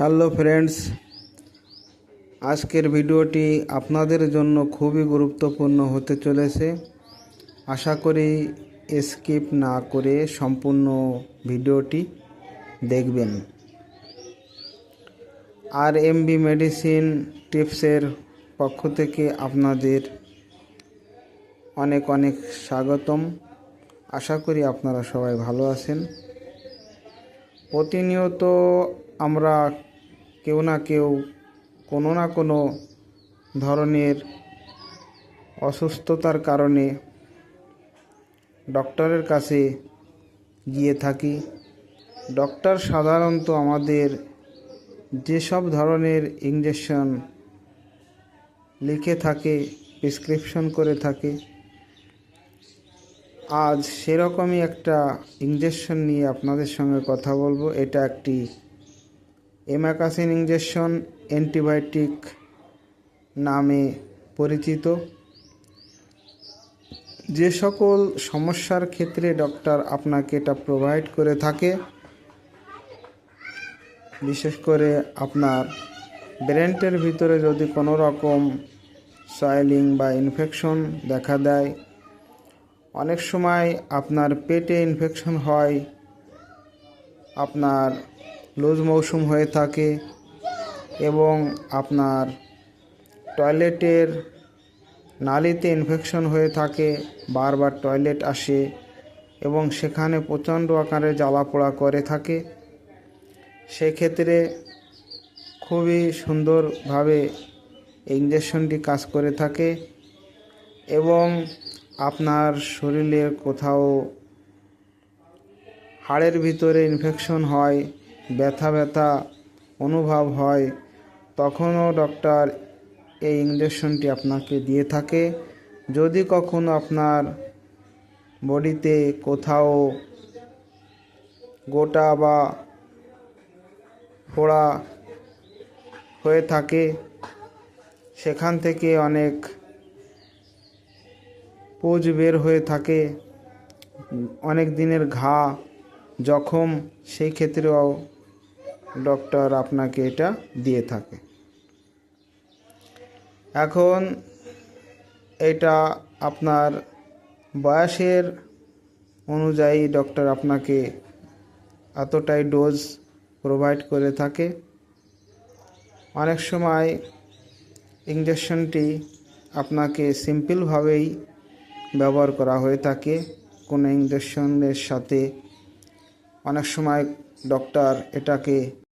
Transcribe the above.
Hello friends, আজকের ভিডিওটি আপনাদের জন্য খুবই গুরুত্বপূর্ণ হতে চলেছে। আশা করি স্কিপ না করে সম্পূর্ণ ভিডিওটি দেখবেন। আর এমবি মেডিসিন টিপসের পক্ষ থেকে আপনাদের অনেক অনেক স্বাগতম। আশা করি আপনারা সবাই ভালো আছেন। প্রতিনিয়ত আমরা কেউ না কেউ, কোনো না কোনো ধরনের অসুস্থতার কারণে ডক্টরের কাছে গিয়ে থাকি। ডক্টর সাধারণত আমাদের যেসব ধরনের ইঞ্জেকশন লিখে থাকে, প্রেসক্রিপশন করে থাকে, আজ সেরকমই একটা ইঞ্জেকশন নিয়ে আপনাদের সঙ্গে কথা বলব। এটা একটি এমাকাসিন ইঞ্জেকশন অ্যান্টিবায়োটিক নামে পরিচিত। যে সকল সমস্যার ক্ষেত্রে ডক্টর আপনাকে এটা প্রোভাইড করে থাকে, বিশেষ করে আপনার ব্রেনটের ভিতরে যদি কোনো রকম সয়েলিং বা ইনফেকশন দেখা দেয়, অনেক সময় আপনার পেটে ইনফেকশন হয়, আপনার লুজ মৌসুম হয়ে থাকে এবং আপনার টয়লেটের নালিতে ইনফেকশন হয়ে থাকে, বারবার টয়লেট আসে এবং সেখানে প্রচণ্ড আকারে জ্বালা পোড়া করে থাকে। সেক্ষেত্রে খুবই সুন্দরভাবে ইঞ্জেকশনটি কাজ করে থাকে এবং আপনার শরীরে কোথাও হাড়ের ভিতরে ইনফেকশন হয় ব্যথা ব্যথা অনুভব হয়, তখনও ডক্টর এই ইঞ্জেকশনটি আপনাকে দিয়ে থাকে। যদি কখনো আপনার বডিতে কোথাও গোটা বা ফোড়া হয়ে থাকে, সেখান থেকে অনেক পুজ বের হয়ে থাকে, অনেক দিনের ঘা, জখম, সেই ক্ষেত্রেও ডক্টর আপনাকে এটা দিয়ে থাকে। এখন এটা আপনার বয়সের অনুযায়ী ডক্টর আপনাকে এতটাই ডোজ প্রোভাইড করে থাকে। অনেক সময় ইঞ্জেকশনটি আপনাকে সিম্পলভাবেই ব্যবহার করা হয়ে থাকে। কোনো ইঞ্জেকশনের সাথে অনেক সময় ডক্টর এটাকে